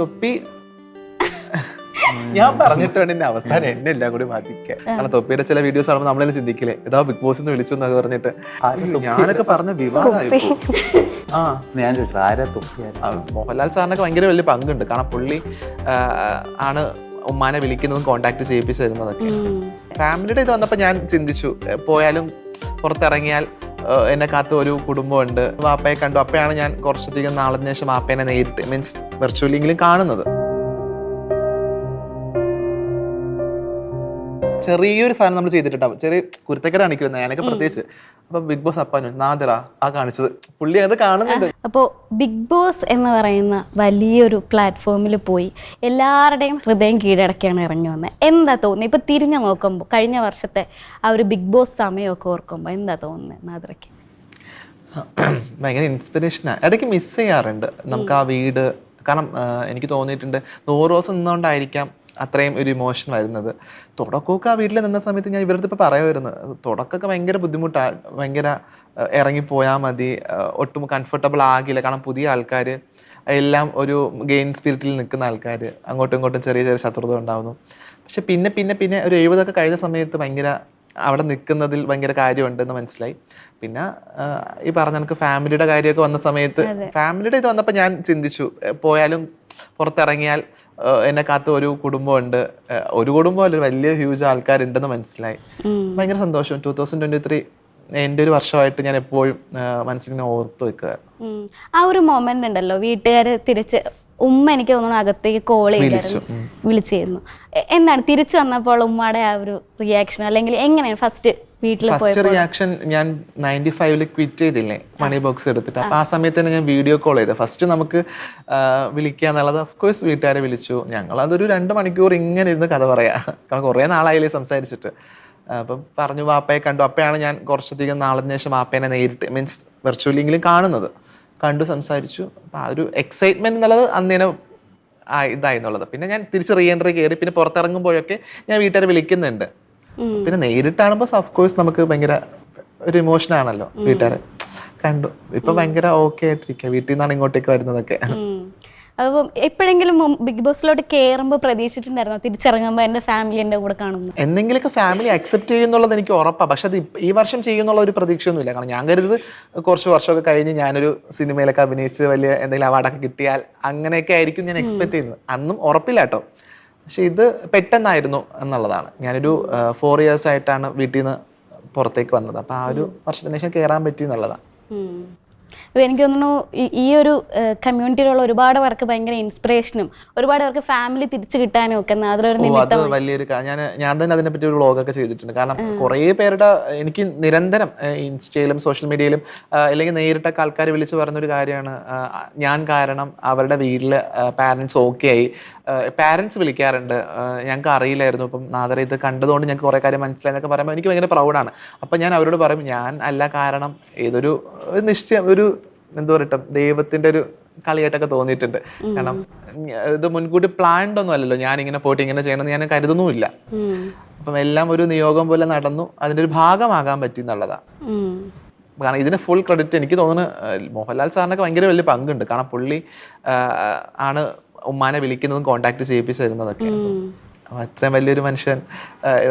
തൊപ്പി. ഞാൻ പറഞ്ഞിട്ട് വേണ്ട എന്റെ അവസാനം എന്നെ എല്ലാം കൂടി ബാധിക്കാൻ. കാരണം തൊപ്പിയുടെ ചില വീഡിയോസ് ആകുമ്പോൾ നമ്മളെന്നെ ചിന്തിക്കില്ലേ ഇതാ ബിഗ് ബോസ് എന്ന് വിളിച്ചു എന്നൊക്കെ പറഞ്ഞിട്ട്. ഞാനൊക്കെ പറഞ്ഞ വിവാദമായി ആ. ഞാൻ ചോദിച്ചു ആരാ തൊപ്പിയാരും മോഹൻലാൽ സാറിനൊക്കെ ഭയങ്കര വലിയ പങ്കുണ്ട്. കാരണം പുള്ളി ആണ് ഉമ്മാനെ വിളിക്കുന്നതും കോണ്ടാക്ട് ചെയ്യിപ്പിച്ചു തരുന്നതൊക്കെ. ഫാമിലിയുടെ ഇത് വന്നപ്പോൾ ഞാൻ ചിന്തിച്ചു പോയാലും പുറത്തിറങ്ങിയാൽ എന്നെ കാത്ത ഒരു കുടുംബമുണ്ട്. വാപ്പയെ കണ്ടു. അപ്പയാണ് ഞാൻ കുറച്ചധികം നാളിന് ശേഷം വാപ്പേനെ നേരിട്ട് മീൻസ് വെർച്വലിയെങ്കിലും കാണുന്നത്. ചെറിയൊരു സാധനം നമ്മൾ ചെയ്തിട്ടുണ്ടാവും. ചെറിയ കുരുത്തക്കര കാണിക്കുന്നത് ഞാനൊക്കെ പ്രത്യേകിച്ച് അപ്പൊ ബിഗ് ബോസ് അപ്പാനു നാദറ ആ കാണിച്ചത്. പുള്ളി അത് കാണുന്നുണ്ട്. അപ്പോൾ ബിഗ് ബോസ് എന്ന് പറയുന്ന വലിയൊരു പ്ലാറ്റ്ഫോമിൽ പോയി എല്ലാവരുടെയും ഹൃദയം കീഴടക്കിയാണ് ഇറങ്ങി വന്നത് എന്താ തോന്നുന്നത് ഇപ്പൊ തിരിഞ്ഞു നോക്കുമ്പോൾ കഴിഞ്ഞ വർഷത്തെ ആ ഒരു ബിഗ് ബോസ് സമയമൊക്കെ ഓർക്കുമ്പോൾ എന്താ തോന്നുന്നത് നാദ്രയ്ക്ക് ഭയങ്കര ഇൻസ്പിറേഷനാണ് ഇടയ്ക്ക് മിസ് ചെയ്യാറുണ്ട്. നമുക്ക് ആ വീട് കാരണം എനിക്ക് തോന്നിയിട്ടുണ്ട് നൂറ് ദിവസം നിന്നുകൊണ്ടായിരിക്കാം അത്രയും ഒരു ഇമോഷൻ വരുന്നത്. തുടക്കമൊക്കെ ആ വീട്ടിൽ നിന്ന സമയത്ത് ഞാൻ ഇവരുടെ ഇപ്പോൾ പറയുമായിരുന്നു. തുടക്കമൊക്കെ ഭയങ്കര ബുദ്ധിമുട്ടാണ് ഭയങ്കര ഇറങ്ങിപ്പോയാൽ മതി ഒട്ടും കംഫർട്ടബിൾ ആകില്ല. കാരണം പുതിയ ആൾക്കാർ എല്ലാം ഒരു ഗെയിൻ സ്പിരിറ്റിൽ നിൽക്കുന്ന ആൾക്കാർ അങ്ങോട്ടും ഇങ്ങോട്ടും ചെറിയ ചെറിയ ശത്രുത ഉണ്ടാകുന്നു പക്ഷെ പിന്നെ പിന്നെ പിന്നെ ഒരു എഴുപതൊക്കെ കഴിഞ്ഞ സമയത്ത് ഭയങ്കര അവിടെ നിൽക്കുന്നതിൽ ഭയങ്കര കാര്യമുണ്ടെന്ന് മനസ്സിലായി. പിന്നെ ഈ പറഞ്ഞ എനിക്ക് ഫാമിലിയുടെ കാര്യമൊക്കെ വന്ന സമയത്ത് ഫാമിലിയുടെ ഇത് വന്നപ്പോൾ ഞാൻ ചിന്തിച്ചു പോയാലും പുറത്തിറങ്ങിയാൽ എന്നെ കാത്ത ഒരു കുടുംബമുണ്ട്. ഒരു കുടുംബമല്ല വലിയ ഹ്യൂജ് ആൾക്കാരുണ്ടെന്ന് മനസ്സിലായി. ഭയങ്കര സന്തോഷം. ടൂ തൗസൻഡ് ട്വന്റി ത്രീ എന്റെ ഒരു വർഷമായിട്ട് ഞാൻ എപ്പോഴും മനസ്സിൽ മനസ്സിലിങ്ങനെ ഓർത്ത് വെക്കുക ആ ഒരു മൊമെന്റ് ഉണ്ടല്ലോ വീട്ടുകാർ തിരിച്ച് ഉമ്മ എനിക്ക് തോന്നുന്നു അകത്തേക്ക് കോൾ ചെയ്തു വിളിച്ചിരുന്നു. എന്താണ്? തിരിച്ചു വന്നപ്പോൾ ഉമ്മയുടെ ആ ഒരു റിയാക്ഷൻ അല്ലെങ്കിൽ എങ്ങനെയാണ് ഫസ്റ്റ് ഫസ്റ്റ് റിയാക്ഷൻ ഞാൻ നയന്റി ഫൈവിൽ ക്വിറ്റ് ചെയ്തില്ലേ? മണി ബോക്സ് എടുത്തിട്ട്. അപ്പൊ ആ. സമയത്ത് തന്നെ ഞാൻ വീഡിയോ കോൾ ചെയ്തത് ഫസ്റ്റ് നമുക്ക് വിളിക്കുക എന്നുള്ളത് ഓഫ് കോഴ്സ് വീട്ടുകാരെ വിളിച്ചു. ഞങ്ങൾ അതൊരു രണ്ട് മണിക്കൂർ ഇങ്ങനെ ഇരുന്ന് കഥ പറയാ. കാരണം കുറേ നാളായില്ലേ സംസാരിച്ചിട്ട്. അപ്പം പറഞ്ഞു വാപ്പയെ കണ്ടു. അപ്പയാണ് ഞാൻ കുറച്ചധികം നാളിന് ശേഷം വാപ്പേനെ നേരിട്ട് മീൻസ് വെർച്വലിയെങ്കിലും കാണുന്നത്. കണ്ടു സംസാരിച്ചു. അപ്പം ആ ഒരു എക്സൈറ്റ്മെന്റ് എന്നുള്ളത് അന്നേരം ആ ഇതായി എന്നുള്ളത്. പിന്നെ ഞാൻ തിരിച്ച് റീ എൻട്രി കയറി പിന്നെ പുറത്തിറങ്ങുമ്പോഴൊക്കെ ഞാൻ വീട്ടുകാരെ വിളിക്കുന്നുണ്ട്. പിന്നെ നേരിട്ടാകുമ്പോൾ ഓഫ് കോഴ്സ് നമുക്ക് ഭയങ്കര ഒരു ഇമോഷൻ ആണല്ലോ വീട്ടുകാരെ. കണ്ടു. ഇപ്പൊ ഭയങ്കര ഓക്കെ ആയിട്ടിരിക്കുക വീട്ടിൽ നിന്നാണ് ഇങ്ങോട്ടേക്ക് വരുന്നതൊക്കെ. അപ്പം എപ്പോഴെങ്കിലും ബിഗ് ബോസിലോട്ട് കയറുമ്പോൾ പ്രതീക്ഷിച്ചിട്ടുണ്ടായിരുന്നോ? തിരിച്ചിറങ്ങുമ്പോൾ എന്റെ ഫാമിലി എന്റെ കൂടെ കാണുന്നു എന്തെങ്കിലുമൊക്കെ ഫാമിലി അക്സെപ്റ്റ് ചെയ്യുന്നുള്ളത് എനിക്ക് ഉറപ്പാണ് പക്ഷെ അത് ഈ വർഷം ചെയ്യുന്നുള്ള ഒരു പ്രതീക്ഷയൊന്നുമില്ല. കാരണം ഞാൻ കരുത് കുറച്ച് വർഷമൊക്കെ കഴിഞ്ഞ് ഞാനൊരു സിനിമയിലൊക്കെ അഭിനയിച്ച് വലിയ എന്തെങ്കിലും അവാർഡൊക്കെ കിട്ടിയാൽ അങ്ങനെയൊക്കെ ആയിരിക്കും ഞാൻ എക്സ്പെക്ട് ചെയ്യുന്നത്. അന്നും ഉറപ്പില്ല കേട്ടോ. പക്ഷെ ഇത് പെട്ടെന്നായിരുന്നു എന്നുള്ളതാണ്. ഞാനൊരു ഫോർ ഇയേഴ്സ് ആയിട്ടാണ് വീട്ടിൽ നിന്ന് പുറത്തേക്ക് വന്നത്. അപ്പോൾ ആ ഒരു വർഷത്തിന് ശേഷം കയറാൻ പറ്റി എന്നുള്ളതാണ്. എനിക്ക് തോന്നുന്നു ഈ- ഒരു കമ്മ്യൂണിറ്റിയിലുള്ള ഒരുപാട് പേർക്ക് ഭയങ്കര ഇൻസ്പിറേഷനും ഒരുപാട് പേർക്ക് ഫാമിലി തിരിച്ചു കിട്ടാനും ഒക്കെ അതിലൊരു വലിയൊരു ഞാൻ ഞാൻ തന്നെ അതിനെപ്പറ്റി ഒരു വ്ളോഗൊക്കെ ചെയ്തിട്ടുണ്ട്. കാരണം കുറേ പേരുടെ എനിക്ക് നിരന്തരം ഇൻസ്റ്റയിലും സോഷ്യൽ മീഡിയയിലും അല്ലെങ്കിൽ നേരിട്ടൊക്കെ ആൾക്കാർ വിളിച്ച് പറഞ്ഞൊരു കാര്യമാണ്. ഞാൻ കാരണം അവരുടെ വീട്ടിൽ പാരൻസ് ഓക്കെ ആയി. പാരൻസ് വിളിക്കാറുണ്ട്. ഞങ്ങൾക്ക് അറിയില്ലായിരുന്നു. ഇപ്പം നാദര ഇത് കണ്ടതുകൊണ്ട് ഞങ്ങൾക്ക് കുറേ കാര്യം മനസ്സിലായി എന്നൊക്കെ പറയുമ്പോൾ എനിക്ക് ഭയങ്കര പ്രൗഡാണ് അപ്പം ഞാൻ അവരോട് പറയും ഞാൻ അല്ല കാരണം ഏതൊരു നിശ്ചയം ഒരു എന്താ പറയട്ടെ ദൈവത്തിന്റെ ഒരു കളിയായിട്ടൊക്കെ തോന്നിയിട്ടുണ്ട്. കാരണം ഇത് മുൻകൂട്ടി പ്ലാൻഡ് ഒന്നും അല്ലല്ലോ. ഞാൻ ഇങ്ങനെ പോയിട്ട് ഇങ്ങനെ ചെയ്യണമെന്ന് ഞാൻ കരുതുന്നുമില്ല. അപ്പം എല്ലാം ഒരു നിയോഗം പോലെ നടന്നു. അതിന്റെ ഒരു ഭാഗമാകാൻ പറ്റി എന്നുള്ളതാണ് കാരണം ഇതിന് ഫുൾ ക്രെഡിറ്റ് എനിക്ക് തോന്നുന്നു മോഹൻലാൽ സാറിനൊക്കെ ഭയങ്കര വലിയ പങ്കുണ്ട്. കാരണം പുള്ളി ആണ് ഉമ്മാനെ വിളിക്കുന്നതും കോണ്ടാക്ട് ചെയ്യിപ്പിച്ച് തരുന്നതൊക്കെ അപ്പൊ അത്രയും വലിയൊരു മനുഷ്യൻ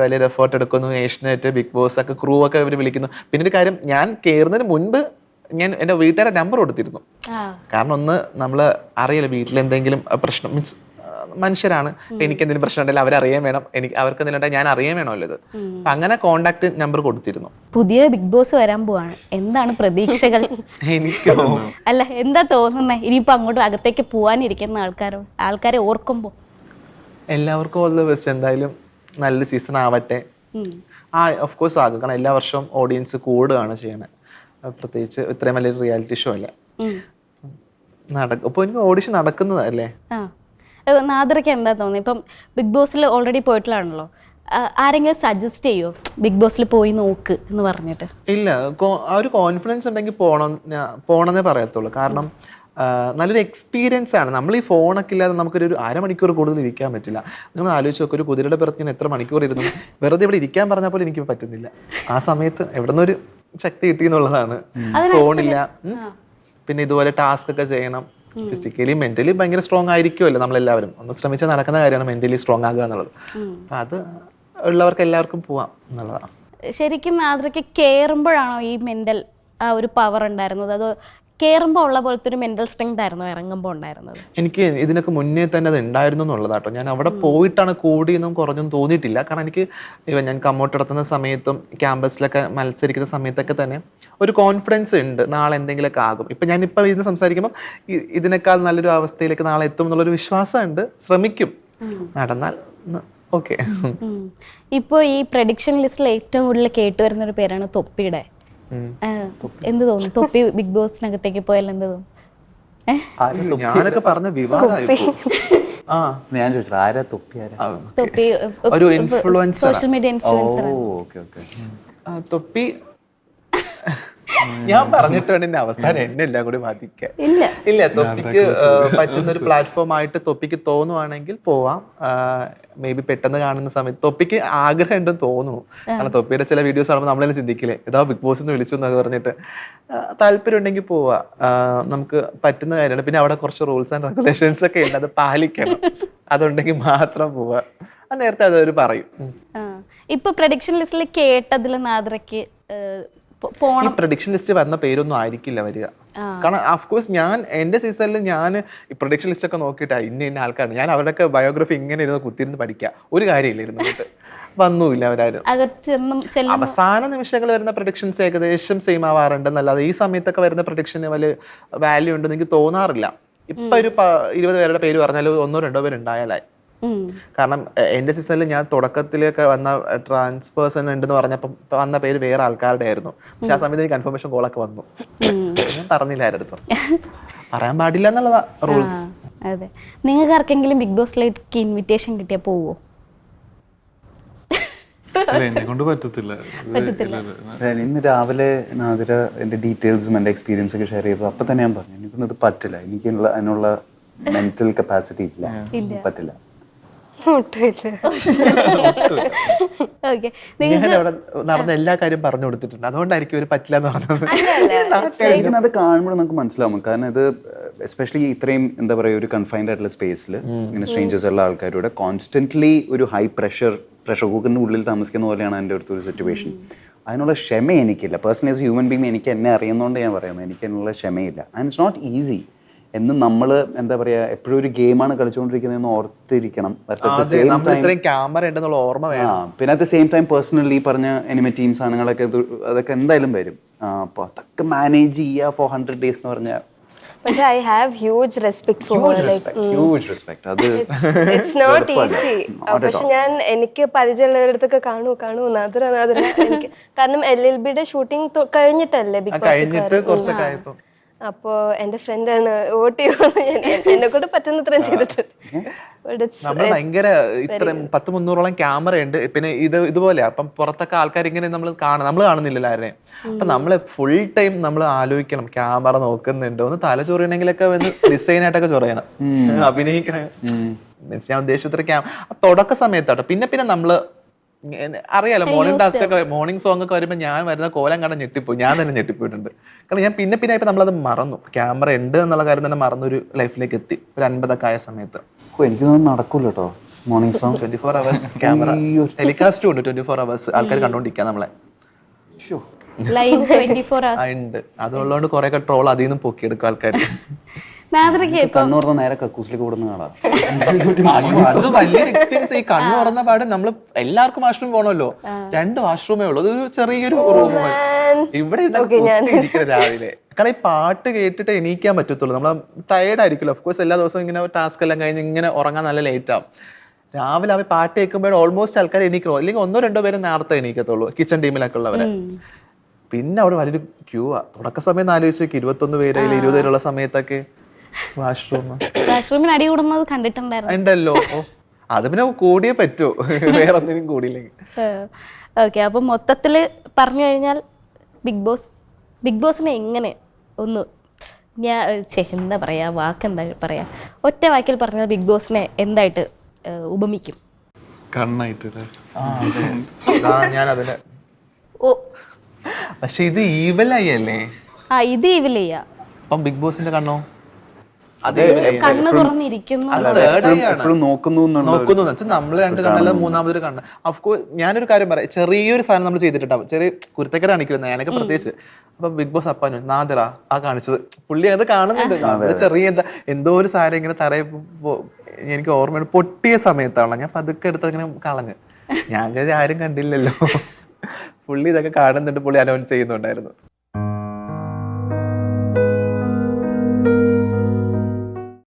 വലിയൊരു എഫേർട്ട് എടുക്കുന്നു. ഏഷ്യനെറ്റ് ബിഗ് ബോസ് ഒക്കെ ക്രൂ ഒക്കെ ഇവർ വിളിക്കുന്നു. പിന്നെ ഒരു കാര്യം ഞാൻ കയറുന്നതിന് മുൻപ് ഞാൻ എന്റെ വീട്ടുകാരെ നമ്പർ കൊടുത്തിരുന്നു. കാരണം ഒന്ന് നമ്മൾ അറിയില്ല വീട്ടിൽ എന്തെങ്കിലും പ്രശ്നം മീൻസ് മനുഷ്യരാണ്. എനിക്ക് എന്തെങ്കിലും പ്രശ്നം ഉണ്ടെങ്കിൽ അവരറിയാൻ വേണം. എനിക്ക് അവർക്ക് എന്തെങ്കിലും ഞാൻ അറിയാൻ വേണമല്ലോ ഇത്. അങ്ങനെ കോണ്ടാക്ട് നമ്പർ കൊടുത്തിരുന്നു. പുതിയ ബിഗ് ബോസ് വരാൻ പോവാണ്. എന്താണ് പ്രതീക്ഷകൾ? എനിക്ക് അല്ല എന്താ തോന്നുന്നത് ഇനിയിപ്പോ അങ്ങോട്ട് അകത്തേക്ക് പോവാനിരിക്കുന്ന ആൾക്കാരോ? ആൾക്കാരെ ഓർക്കുമ്പോ? എല്ലാവർക്കും ഉള്ള ദ ബെസ്റ്റ് എന്തായാലും നല്ല സീസൺ ആവട്ടെ. ആ ഓഫ് കോഴ്സ് ആകും കാരണം എല്ലാ വർഷവും ഓഡിയൻസ് കൂടുകയാണ് ചെയ്യണത് അഹ് പ്രത്യേകിച്ച് ഇത്രയും വലിയൊരു റിയാലിറ്റി ഷോ അല്ല. നടക്കും എനിക്ക് ഓഡിഷൻ നടക്കുന്നതല്ലേ നാദറയ്ക്ക് എന്താ തോന്നുന്നത് ഇപ്പം ബിഗ് ബോസിൽ ഓൾറെഡി പോയിട്ടുള്ളതാണല്ലോ. ആരെങ്കിലും സജസ്റ്റ് ചെയ്യോ? ബിഗ് ബോസിൽ പോയി നോക്ക് എന്ന് പറഞ്ഞിട്ട്. ഇല്ല ആ ഒരു കോൺഫിഡൻസ് ഉണ്ടെങ്കിൽ പോകണം പോകണമെന്നേ പറയത്തുള്ളൂ. കാരണം നല്ലൊരു എക്സ്പീരിയൻസ് ആണ്. നമ്മൾ ഈ ഫോണൊക്കെ ഇല്ലാതെ നമുക്കൊരു ഒരു അരമണിക്കൂർ കൂടുതൽ ഇരിക്കാൻ പറ്റില്ല. നിങ്ങൾ ആലോചിച്ച് നോക്കുക ഒരു കുതിരയുടെ പുറത്ത് ഞാൻ എത്ര മണിക്കൂർ ഇരുന്നു? വെറുതെ ഇവിടെ ഇരിക്കാൻ പറഞ്ഞാൽ പോലും എനിക്ക് പറ്റുന്നില്ല. ആ സമയത്ത് എവിടെ നിന്നൊരു ശക്തി കിട്ടി എന്നുള്ളതാണ് ഫോണില്ല. പിന്നെ ഇതുപോലെ ടാസ്ക് ഒക്കെ ചെയ്യണം. ഫിസിക്കലി മെന്റലി ഭയങ്കര സ്ട്രോങ് ആയിരിക്കുമല്ലോ നമ്മളെല്ലാവരും. ഒന്ന് ശ്രമിച്ചാൽ നടക്കുന്ന കാര്യമാണ് മെന്റലി സ്ട്രോങ് ആകുക എന്നുള്ളത്. അപ്പൊ അത് ഉള്ളവർക്ക് എല്ലാവർക്കും പോവാം എന്നുള്ളതാണ്. ശരിക്കും മാതൃക്ക് കയറുമ്പോഴാണോ ഈ മെന്റൽ ആ ഒരു പവർ ഉണ്ടായിരുന്നത്? അതോ കയറുമ്പോൾ ഉള്ള പോലത്തെ ഒരു മെന്റൽ സ്ട്രെങ്ത് ആയിരുന്നു ഇറങ്ങുമ്പോൾ ഉണ്ടായിരുന്നത്. എനിക്ക് ഇതിനൊക്കെ മുന്നേ തന്നെ അത് ഉണ്ടായിരുന്നു എന്നുള്ളതാട്ടോ ഞാൻ അവിടെ പോയിട്ടാണ് കൂടിയെന്നും കുറഞ്ഞൊന്നും തോന്നിയിട്ടില്ല. കാരണം എനിക്ക് ഞാൻ കമ്മോട്ട് നടത്തുന്ന സമയത്തും ക്യാമ്പസിലൊക്കെ മത്സരിക്കുന്ന സമയത്തൊക്കെ തന്നെ ഒരു കോൺഫിഡൻസ് ഉണ്ട്. നാളെ എന്തെങ്കിലുമൊക്കെ ആകും. ഇപ്പം ഞാനിപ്പോൾ ഇതിന് സംസാരിക്കുമ്പോൾ ഇതിനേക്കാൾ നല്ലൊരു അവസ്ഥയിലേക്ക് നാളെ എത്തും എന്നുള്ളൊരു വിശ്വാസമുണ്ട്. ശ്രമിക്കും. നടന്നാൽ ഓക്കെ ഇപ്പോൾ ഈ പ്രഡിക്ഷൻ ലിസ്റ്റിൽ ഏറ്റവും കൂടുതൽ കേട്ടുവരുന്ന ഒരു പേരാണ് തൊപ്പിയുടെ. എന്ത് തോന്നുന്നു? തൊപ്പി ബിഗ് ബോസിനകത്തേക്ക് പോയാൽ എന്ത് തോന്നും? ഞാനൊക്കെ പറഞ്ഞ ആ. ഞാൻ ചോദിച്ചു ആരാ തൊപ്പി ആരാ? തൊപ്പി ഒരു influencer social media influencer okay okay. Thoppi. ഞാൻ പറഞ്ഞിട്ടാണ് എന്റെ അവസാനം എന്നെ എല്ലാം കൂടി ബാധിക്കാൻ. ഇല്ല. ഇല്ല തൊപ്പിക്ക് പറ്റുന്ന ഒരു പ്ലാറ്റ്ഫോം ആയിട്ട് തൊപ്പിക്ക് തോന്നുവാണെങ്കിൽ പോവാം. മേ ബി പെട്ടെന്ന് കാണുന്ന സമയത്ത്. തൊപ്പിക്ക് ആഗ്രഹം ഉണ്ടെന്ന് തോന്നുന്നു. കാരണം തൊപ്പിയുടെ ചില വീഡിയോസ് കാണുമ്പോൾ നമ്മളെല്ലാം ചിന്തിക്കില്ലേ? ഇതാ ബിഗ് ബോസ് എന്ന് വിളിച്ചു എന്നൊക്കെ പറഞ്ഞിട്ട്. താല്പര്യം ഉണ്ടെങ്കിൽ പോവാ. നമുക്ക് പറ്റുന്ന കാര്യമാണ്. പിന്നെ അവിടെ കുറച്ച് റൂൾസ് ആൻഡ് റെഗുലേഷൻസ് ഒക്കെ ഉണ്ട്. അത് പാലിക്കണം. അതുണ്ടെങ്കിൽ മാത്രം പോവാ. അത് നേരത്തെ അതൊരു പറയും. ഇപ്പൊ പ്രഡിക്ഷൻ ലിസ്റ്റിൽ കേട്ടതിൽ പോണം ഈ പ്രഡിക്ഷൻ ലിസ്റ്റ് വന്ന പേരൊന്നും ആയിരിക്കില്ല വരിക. കാരണം അഫ്കോഴ്സ് ഞാൻ എന്റെ സീസണിൽ ഞാൻ ഈ പ്രൊഡിക്ഷൻ ലിസ്റ്റ് ഒക്കെ നോക്കിയിട്ട് ഇന്ന ഇന്ന ആൾക്കാരാണ്. ഞാൻ അവരുടെയൊക്കെ ബയോഗ്രഫി ഇങ്ങനെ ഇരുന്ന് കുത്തിരുന്ന് പഠിക്കുക ഒരു കാര്യമില്ല ഇരുന്നിട്ട് വന്നുമില്ല അവരാരും. അവസാന നിമിഷങ്ങൾ വരുന്ന പ്രൊഡിക്ഷൻസ് ഏകദേശം സെയിം ആവാറുണ്ടെന്നല്ലാതെ ഈ സമയത്തൊക്കെ വരുന്ന പ്രൊഡിക്ഷന് വലിയ വാല്യൂ ഉണ്ടെന്ന് എനിക്ക് തോന്നാറില്ല. ഇപ്പൊ ഒരു ഇരുപത് പേരുടെ പേര് പറഞ്ഞാൽ ഒന്നോ രണ്ടോ പേര് ഉണ്ടായാലായി. കാരണം എന്റെ എന്റെ സീസണിൽ ഞാൻ തുടക്കത്തിലൊക്കെ വന്ന ട്രാൻസ് പേഴ്സൺ ഉണ്ടെന്ന് പറഞ്ഞപ്പോൾ വന്ന പേര് വേറെ ആൾക്കാരുടെ ആയിരുന്നു. പക്ഷെ ആ സമയത്ത് എനിക്ക് കൺഫർമേഷൻ കോളൊക്കെ വന്നു. ഞാൻ പറഞ്ഞില്ല ആരടുത്തും പറയാൻ പാടില്ല എന്നുള്ളതാ റൂൾസ് അതെ. നിങ്ങൾക്ക് ആർക്കെങ്കിലും ബിഗ് ബോസിലേക്ക് ഇൻവിറ്റേഷൻ കിട്ടിയാൽ പോവോ? അല്ല കൊണ്ട് പറ്റത്തില്ല. ഇല്ല, ഇല്ല. ഇന്ന് രാവിലെ നാദിര എന്റെ ഡീറ്റെയിൽസും എന്റെ എക്സ്പീരിയൻസ് ഒക്കെ ഷെയർ ചെയ്തു അപ്പൊ തന്നെ ഞാൻ പറഞ്ഞു എനിക്കൊന്നും ഇത് പറ്റില്ല. എനിക്ക് അതിനുള്ള മെന്റൽ കപ്പാസിറ്റി ഇല്ല. പറ്റില്ല. ഓക്കെ ഞാൻ അവിടെ നടന്ന എല്ലാ കാര്യം പറഞ്ഞു കൊടുത്തിട്ടുണ്ട്. അതുകൊണ്ടായിരിക്കും ഒരു പറ്റില്ല എന്ന് പറഞ്ഞത്. അത് കാണുമ്പോൾ നമുക്ക് മനസ്സിലാവും. കാരണം ഇത് എസ്പെഷ്യലി ഇത്രയും എന്താ പറയുക ഒരു കൺഫൈൻഡ് ആയിട്ടുള്ള സ്പേസിൽ ഇങ്ങനെ സ്ട്രേഞ്ചേഴ്സ് ഉള്ള ആൾക്കാരുടെ കോൺസ്റ്റന്റ്ലി ഒരു ഹൈ പ്രഷർ പ്രഷർ കുക്കറിന്റെ ഉള്ളിൽ താമസിക്കുന്ന പോലെയാണ് എന്റെ അടുത്തൊരു സിറ്റുവേഷൻ അതിനുള്ള ക്ഷമ എനിക്കില്ല. പേഴ്സണൽ ആസ് ഹ്യൂമൻ ബീങ് എനിക്ക് എന്നെ അറിയുന്നതുകൊണ്ട് ഞാൻ പറയുന്നത് എനിക്ക് അതിനുള്ള ക്ഷമയില്ല. ആൻഡ് ഇറ്റ്സ് നോട്ട് ഈസി എന്ന് നമ്മൾ എന്താ പറയാ എപ്പോഴും ഒരു ഗെയിമാണ് കളിച്ചുകൊണ്ടിരിക്കുന്നതെന്ന് ഓർത്തിരിക്കണം. But ക്യാമറ ഉണ്ടെന്നുള്ള ഓർമ്മ വേണം. പിന്നെ at the same time personally പറഞ്ഞ എനിമ ടീം സാധനങ്ങളൊക്കെ അതൊക്കെ എന്തായാലും വരും. അപ്പൊ അതൊക്കെ മാനേജ് ചെയ്യുക ഫോർ ഹൺഡ്രഡ് ഡേയ്സ് എന്ന് പറഞ്ഞാൽ പക്ഷെ I have huge for for like huge like, അത് it's not it's, easy Not at പക്ഷെ. ഞാൻ എനിക്ക് പരിചയമുള്ളവരടുത്തൊക്കെ കാണൂ കാണൂ നാദ്ര നാദ്ര. എനിക്ക് കാരണം എൽ എൽ ബിയുടെ ഷൂട്ടിംഗ് കഴിഞ്ഞിട്ടല്ലേ ബിഗ് കഴിഞ്ഞിട്ട് ബോസ് കുറച്ചൊക്കെ ആയപ്പോ. അപ്പോ എന്റെ ഫ്രണ്ടാണ് വോട്ട് ചെയ്യുമെന്ന് ഞാൻ എന്നെ കൊണ്ട് പറ്റുന്നത്രയും ചെയ്തിട്ടുണ്ട്. ഭയങ്കര ഇത്ര പത്ത് മുന്നൂറോളം ക്യാമറ ഉണ്ട്. പിന്നെ ഇത് ഇതുപോലെ അപ്പം പുറത്തൊക്കെ ആൾക്കാർ ഇങ്ങനെ നമ്മൾ കാണും നമ്മൾ കാണുന്നില്ലല്ലോ ആരെയും. അപ്പൊ നമ്മൾ ഫുൾ ടൈം നമ്മൾ ആലോചിക്കണം. ക്യാമറ നോക്കുന്നുണ്ടോ? ഒന്ന് തല ചൊറിയണമെങ്കിലൊക്കെ വന്ന് ഡിസൈൻ ആയിട്ടൊക്കെ ചൊറിയണം. അഭിനയിക്കണം. മീൻസ് ഞാൻ ഉദ്ദേശിച്ചത്ര ക്യാ തുടക്ക സമയത്താട്ടോ. പിന്നെ പിന്നെ നമ്മൾ അറിയാലോ മോർണിംഗ് ടാസ്ക് ഒക്കെ മോർണിംഗ് സോങ് ഒക്കെ വരുമ്പോൾ ഞാൻ വരുന്ന കോലം കണ്ട ഞെട്ടിപ്പോയി ഞാൻ തന്നെ ഞെട്ടിപ്പോയിട്ടുണ്ട്. കാരണം ഞാൻ പിന്നെ പിന്നെ ആയപ്പോൾ നമ്മളത് മറന്നു. ക്യാമറ ഉണ്ട് എന്നുള്ള കാര്യം തന്നെ മറന്നൊരു ലൈഫിലേക്ക് എത്തി. ഒരു അൻപതൊക്കെ ആയ സമയത്ത്. എനിക്ക് നടക്കൂല കേട്ടോ morning song twenty four hours camera ടെലികാസ്റ്റും ഉണ്ട് ട്വന്റി ഫോർ അവേഴ്സ് ആൾക്കാർ കണ്ടോണ്ടിരിക്കാം നമ്മളെ. ഉണ്ട്. അതുള്ളതുകൊണ്ട് കുറെ ട്രോൾ അതിൽ നിന്നും പൊക്കിയെടുക്കും ആൾക്കാർ കണ്ണൂർന്ന് നേരെ കക്കൂസിലേക്ക് കൂടുന്ന കാണാം. അത് വലിയൊരു എക്സ്പീരിയൻസ് ഈ കണ്ണു തുറന്ന പാട് നമ്മൾ എല്ലാവർക്കും വാഷ്റൂം പോകണമല്ലോ രണ്ട് വാഷ്റൂമേ ഉള്ളൂ. അതൊരു ചെറിയൊരു റൂം ഇവിടെ കുത്തിയിരിക്കണം രാവിലെ. കാരണം ഈ പാട്ട് കേട്ടിട്ട് എണീക്കാൻ പറ്റത്തുള്ളൂ. നമ്മൾ ടയേർഡ് ആയിരിക്കുമല്ലോ. ഓഫ് കോഴ്സ് എല്ലാ ദിവസവും ഇങ്ങനെ ടാസ്ക് എല്ലാം കഴിഞ്ഞ് ഇങ്ങനെ ഉറങ്ങാൻ നല്ല ലേറ്റ് ആവും. രാവിലെ അവർ പാട്ട് കേൾക്കുമ്പോൾ ഓൾമോസ്റ്റ് ആൾക്കാർ എണീക്കുള്ളൂ അല്ലെങ്കിൽ ഒന്നോ രണ്ടോ പേരും നേരത്തെ എണീക്കത്തുള്ളൂ. കിച്ചൺ ടീമിലൊക്കെ ഉള്ളവരെ. പിന്നെ അവിടെ വലിയൊരു ക്യൂ ആ. തുടക്ക സമയം ആലോചിച്ച് ഇരുപത്തൊന്ന് പേര് ഇരുപത് പേരുള്ള സമയത്തൊക്കെ. വാഷ്റൂം വാഷ്റൂമിന് അടി കൂടുന്നത് കണ്ടിട്ടുണ്ടായിരുന്നു. ഉണ്ടല്ലോ. അത് പിന്നെ കൂടിയേ പറ്റൂ. വേറെ ഒന്നിനും കൂടിയില്ലെങ്കിൽ ഓക്കെ അപ്പൊ മൊത്തത്തിൽ പറഞ്ഞു കഴിഞ്ഞാൽ ബിഗ് ബോസ് ബിഗ് ബോസിനെ എങ്ങനെ ഒന്ന് ഞാൻ ഛെ, എന്താ പറയാ വാക്ക് എന്താ പറയാ ഒറ്റ വാക്കിൽ പറഞ്ഞാൽ ബിഗ് ബോസിനെ എന്തായിട്ട് ഏഹ്, ഉപമിക്കും? കണ്ണായിട്ട് അല്ലേ? ഞാൻ അതിന് ഓ. പക്ഷെ ഇത് ഈവലായി അല്ലേ? ആ ഇത് ഇവിലെയ്യ അപ്പം ബിഗ് ബോസിന്റെ കണ്ണോ? അത് കണ്ണു തുറന്നിരിക്കുന്നു. നോക്കുന്നു നോക്കുന്നു നമ്മൾ രണ്ട് കണ്ണല്ല മൂന്നാമതൊരു കണ്ണ്. അഫ്കോഴ്സ് ഞാനൊരു കാര്യം പറയാം. ചെറിയൊരു സാധനം നമ്മൾ ചെയ്തിട്ടുണ്ടാവും. ചെറിയ കുരുത്തക്കര കാണിക്കുന്നത് ഞാനൊക്കെ പ്രത്യേകിച്ച്. അപ്പൊ ബിഗ് ബോസ് അപ്പാനു നാദറ ആ കാണിച്ചത്. പുള്ളി അത് കാണുന്നുണ്ട്. ചെറിയ എന്താ എന്തോ ഒരു സാധനം ഇങ്ങനെ തറയിൽ എനിക്ക് ഓർമ്മയുണ്ട്. പൊട്ടിയ സമയത്താണ് ഞാൻ പതുക്കെ എടുത്ത് ഇങ്ങനെ കളഞ്ഞ്. ഞാൻ ആരും കണ്ടില്ലല്ലോ. പുള്ളി ഇതൊക്കെ കാണുന്നുണ്ട് പുള്ളി അനൗൺസ് ചെയ്യുന്നുണ്ടായിരുന്നു.